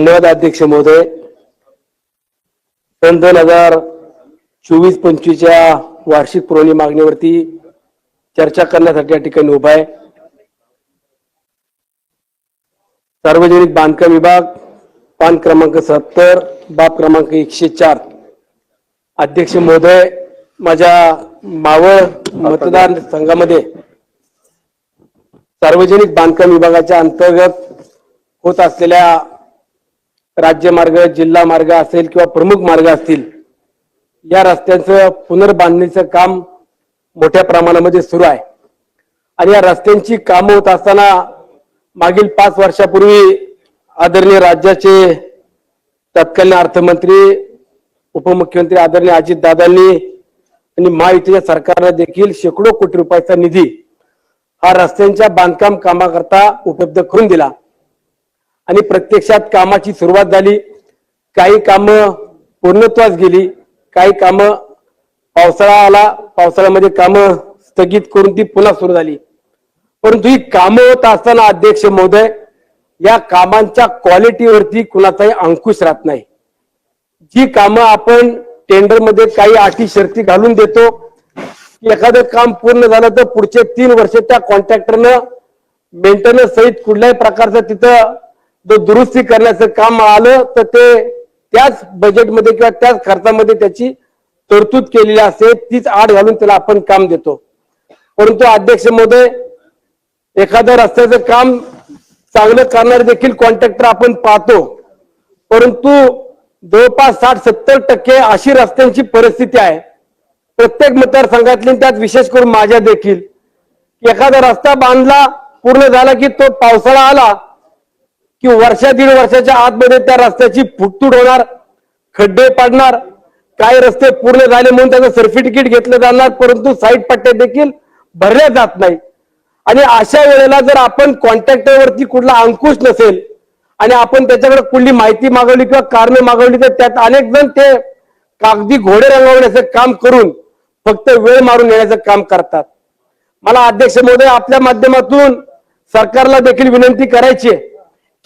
धन्यवाद अध्यक्ष महोदय. सन दोन हजार चोवीस पंचवीसच्या वार्षिक पुरवणी मागणीवरती चर्चा करण्यासाठी या ठिकाणी उभा आहे. सार्वजनिक बांधकाम विभाग पान क्रमांक सत्तर बाब क्रमांक एकशे चार. अध्यक्ष महोदय माझ्या मावळ मतदार संघामध्ये सार्वजनिक बांधकाम विभागाच्या अंतर्गत होत असलेल्या राज्यमार्ग जिल्हा मार्ग असेल किंवा प्रमुख मार्ग असतील या रस्त्यांचं पुनर्बांधणीचं काम मोठ्या प्रमाणामध्ये सुरू आहे. आणि या रस्त्यांची कामं होत असताना मागील पाच वर्षापूर्वी आदरणीय राज्याचे तत्कालीन अर्थमंत्री उपमुख्यमंत्री आदरणीय अजितदादांनी आणि महायुतीच्या सरकारनं देखील शेकडो कोटी रुपयाचा निधी हा रस्त्यांच्या बांधकाम कामाकरता उपलब्ध करून दिला. आणि प्रत्यक्षात कामाची सुरुवात झाली. काही कामं पूर्णत्वास गेली. काही कामं पावसाळा आला. पावसाळ्यामध्ये कामं स्थगित करून ती पुन्हा सुरू झाली. परंतु ही कामं होत असताना अध्यक्ष महोदय या कामांच्या क्वालिटीवरती कुणाचाही अंकुश राहत नाही. जी कामं आपण टेंडरमध्ये काही अटी शर्ती घालून देतो एखादं काम पूर्ण झालं तर पुढचे तीन वर्ष त्या कॉन्ट्रॅक्टरनं मेंटेनन्स सहित कुठल्याही प्रकारचं तिथं जो दुरुस्ती करण्याचं काम आलं तर ते त्याच बजेटमध्ये किंवा त्याच खर्चामध्ये त्याची तरतूद केलेली असते तीच आड घालून त्याला आपण काम देतो. परंतु अध्यक्ष महोदय एखाद्या रस्त्याचं काम चांगलं करणारे देखील कॉन्ट्रॅक्टर आपण पाहतो. परंतु जवळपास साठ सत्तर टक्के अशी रस्त्यांची परिस्थिती आहे. प्रत्येक मतदारसंघातली त्यात विशेष करून माझ्या देखील. एखादा रस्ता बांधला पूर्ण झाला की तो पावसाळा आला की वर्षा दीड वर्षाच्या आतमध्ये त्या रस्त्याची फुटतूट होणार खड्डे पडणार काही रस्ते पूर्ण झाले म्हणून त्याचं सर्टिफिकेट घेतलं जाणार परंतु साईड पट्ट्या देखील भरल्या जात नाही. आणि अशा वेळेला जर आपण कॉन्ट्रॅक्टरवरती कुठला अंकुश नसेल आणि आपण त्याच्याकडे कुठली माहिती मागवली किंवा कारण मागवली तर त्यात अनेक जण ते कागदी घोडे रंगवण्याचं काम करून फक्त वेळ मारून येण्याचं काम करतात. मला अध्यक्ष महोदय आपल्या माध्यमातून सरकारला देखील विनंती करायची आहे.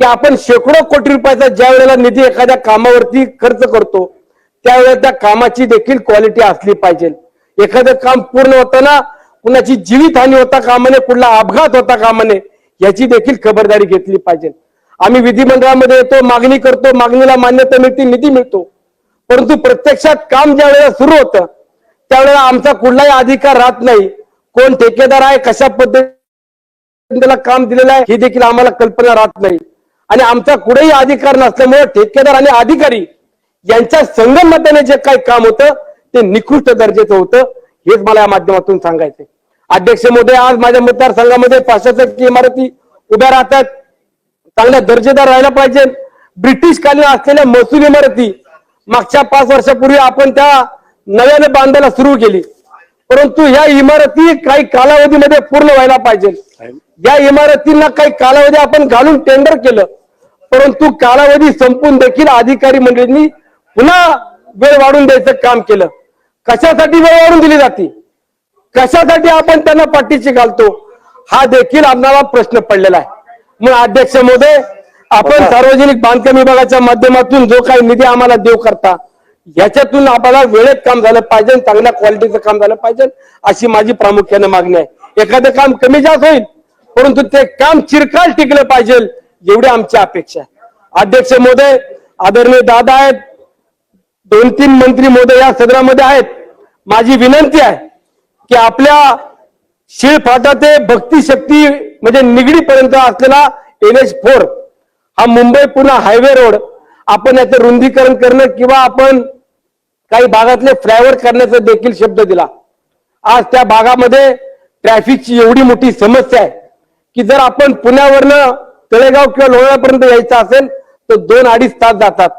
की आपण शेकडो कोटी रुपयाचा ज्या वेळेला निधी एखाद्या कामावरती खर्च करतो त्यावेळेला त्या कामाची देखील क्वालिटी असली पाहिजे. एखादं काम पूर्ण होताना कुणाची जीवितहानी होता कामाने कुठला अपघात होता कामा नये याची देखील खबरदारी घेतली पाहिजे. आम्ही विधिमंडळामध्ये येतो मागणी करतो मागणीला मान्यता मिळते निधी मिळतो. परंतु प्रत्यक्षात काम ज्या वेळेला सुरू होतं त्यावेळेला आमचा कुठलाही अधिकार राहत नाही. कोण ठेकेदार आहे कशा पद्धतीने त्याला काम दिलेलं आहे ही देखील आम्हाला कल्पना राहत नाही. आणि आमचा कुठेही अधिकार नसल्यामुळे ठेकेदार आणि अधिकारी यांच्या संगमताने जे काही काम होतं ते निकृष्ट दर्जाचं होतं. हेच मला या माध्यमातून सांगायचंय. अध्यक्ष महोदय आज माझ्या मतदारसंघामध्ये प्रशासकीय इमारती उभ्या राहतात. चांगल्या दर्जेदार राहायला पाहिजे. ब्रिटिश कालीन असलेल्या महसूल इमारती मागच्या पाच वर्षापूर्वी आपण त्या नव्याने बांधायला सुरू केली. परंतु या इमारती काही कालावधीमध्ये पूर्ण व्हायला पाहिजे. या इमारतींना काही कालावधी आपण घालून टेंडर केलं. परंतु कालावधी संपून देखील अधिकारी मंडळींनी पुन्हा वेळ वाढून द्यायचं काम केलं. कशासाठी वेळ वाढून दिली जाते? कशासाठी आपण त्यांना पाठीशी घालतो? हा देखील आम्हाला प्रश्न पडलेला आहे. म्हणून अध्यक्ष महोदय आपण सार्वजनिक बांधकाम विभागाच्या माध्यमातून जो काही निधी आम्हाला देव करता याच्यातून आम्हाला वेळेत काम झालं पाहिजे चांगल्या क्वालिटीचं काम झालं पाहिजे अशी माझी प्रामुख्याने मागणी आहे. एखादं काम कमी जास्त होईल परंतु ते काम चिरकाल टिकलं पाहिजे. एवढी आमची अपेक्षा आहे. अध्यक्ष महोदय आदरणीय दादा आहेत दोन तीन मंत्री महोदय या सदनामध्ये आहेत. माझी विनंती आहे की आपल्या शिळफाटा ते भक्ती शक्ती म्हणजे निगडीपर्यंत असलेला एन एच फोर हा मुंबई पुन्हा हायवे रोड आपण याचं रुंदीकरण करणं किंवा आपण काही भागातले फ्लायओव्हर करण्याचा देखील शब्द दिला. आज त्या भागामध्ये ट्रॅफिकची एवढी मोठी समस्या आहे की जर आपण पुण्यावरनं तळेगाव किंवा लोणापर्यंत यायचं असेल तर दोन अडीच तास जातात.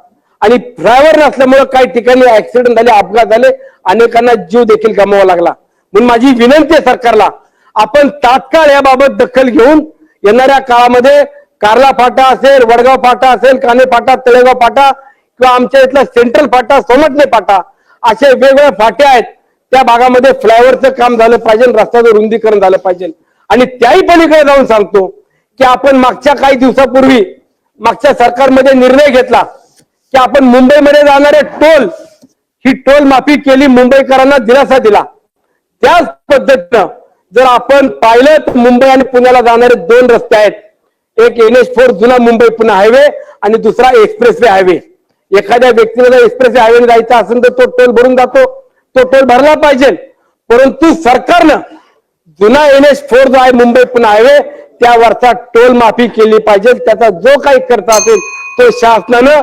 आणि फ्लायओव्हर नसल्यामुळे काही ठिकाणी ऍक्सिडेंट झाले अपघात झाले अनेकांना जीव देखील गमवावा लागला. म्हणून माझी विनंती आहे सरकारला आपण तात्काळ याबाबत दखल घेऊन येणाऱ्या काळामध्ये कारला फाटा असेल वडगाव फाटा असेल काने फाटा तळेगाव फाटा किंवा आमच्या इथला सेंट्रल फाटा सोमटणे फाटा असे वेगवेगळ्या फाटे आहेत. त्या भागामध्ये फ्लायओव्हरचं काम झालं पाहिजे रस्त्याचं रुंदीकरण झालं पाहिजे. आणि त्याही पलीकडे जाऊन सांगतो की आपण मागच्या काही दिवसापूर्वी मागच्या सरकारमध्ये निर्णय घेतला की आपण मुंबईमध्ये जाणारे टोल ही टोल माफी केली मुंबईकरांना दिलासा दिला. त्याच पद्धतीनं जर आपण पाहिलं तर मुंबई आणि पुण्याला जाणारे दोन रस्ते आहेत. एक एन एच फोर जुना मुंबई पुणे हायवे आणि दुसरा एक्सप्रेस वे हायवे. एखाद्या व्यक्तीला जर एक्सप्रेसवे हायवे जायचा असेल तर तो टोल भरून जातो. तो टोल भरला पाहिजे. परंतु सरकारनं जुना एन एच फोर जो आहे मुंबई पुणे हायवे त्यावरचा टोल माफी केली पाहिजे. त्याचा जो काही खर्च असेल तो शासनानं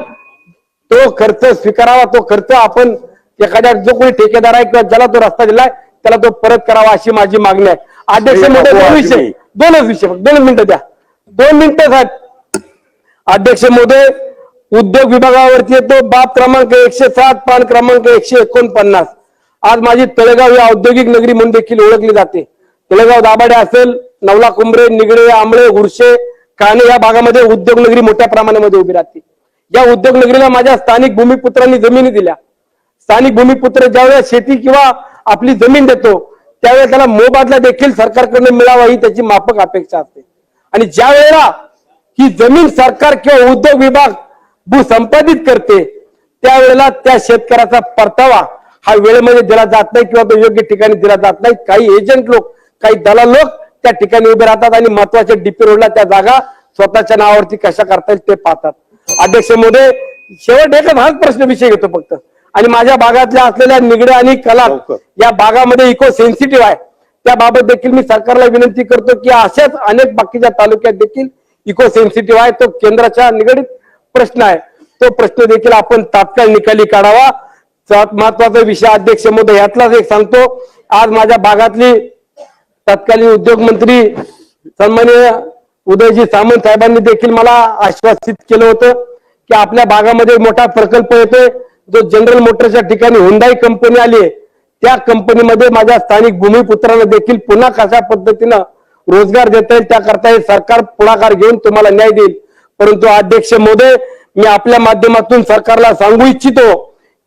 तो खर्च स्वीकारावा. तो खर्च आपण एखाद्या जो कोणी ठेकेदार आहे किंवा ज्याला तो रस्ता दिलाय त्याला तो परत करावा अशी माझी मागणी आहे. अध्यक्ष दोन विषय. दोनच विषय दोन मिनिटं द्या. दोन मिनिटं साहेब. अध्यक्ष मोदय उद्योग विभागावरती येतो. बाब क्रमांक एकशे सात पान क्रमांक एकशे एकोणपन्नास. आज माझी तळेगाव ही औद्योगिक नगरी म्हणून देखील ओळखली जाते. तळेगाव दाभाडे असेल नवला कुंभरे निगडे आंबळे हुरशे काणे या भागामध्ये उद्योगनगरी मोठ्या प्रमाणामध्ये उभी राहते. या उद्योग नगरीला माझ्या स्थानिक भूमिपुत्रांनी जमिनी दिल्या. स्थानिक भूमिपुत्र ज्यावेळेस शेती किंवा आपली जमीन देतो त्यावेळेस त्याला मोबादला देखील सरकारकडनं मिळावा ही त्याची माफक अपेक्षा असते. आणि ज्या वेळेला ही जमीन सरकार किंवा उद्योग विभाग भूसंपादित करते त्यावेळेला त्या शेतकऱ्याचा परतावा हा वेळेमध्ये दिला जात नाही किंवा तो योग्य ठिकाणी दिला जात नाही. काही एजंट लोक काही दलाल लोक त्या ठिकाणी उभे राहतात आणि महत्त्वाच्या डीपी रोडला त्या जागा स्वतःच्या नावावरती कशा करता येईल ते पाहतात. अध्यक्ष मोदय शेवट एकच हाच प्रश्न विषय घेतो फक्त. आणि माझ्या भागातल्या असलेल्या निगड्या आणि कला. या भागामध्ये इको सेन्सिटिव्ह आहे. त्याबाबत देखील मी सरकारला विनंती करतो की अशाच अनेक बाकीच्या तालुक्यात देखील इको सेन्सिटिव्ह आहे. तो केंद्राच्या निगडीत प्रश्न आहे. तो प्रश्न देखील आपण तात्काळ निकाली काढावा. महत्त्वाचा विषय अध्यक्ष मोदय यातलाच एक सांगतो. आज माझ्या भागातली तत्कालीन उद्योग मंत्री सन्मान्य उदयजी सामंत साहेबांनी देखील मला आश्वासित केलं होतं की आपल्या भागामध्ये मोठा प्रकल्प येतोय. जो जनरल मोटरच्या ठिकाणी हुंदाई कंपनी आली आहे. त्या कंपनीमध्ये माझ्या स्थानिक भूमिपुत्रांना देखील पुन्हा कशा पद्धतीनं रोजगार देता येईल त्याकरता हे सरकार पुढाकार घेऊन तुम्हाला न्याय देईल. परंतु अध्यक्ष मोदय मी आपल्या माध्यमातून सरकारला सांगू इच्छितो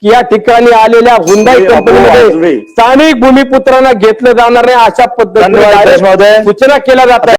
की या ठिकाणी आलेल्या हुंदाई कंपनीमध्ये. स्थानिक भूमिपुत्रांना घेतलं जाणार नाही अशा पद्धतीने. सूचना केल्या जात आहेत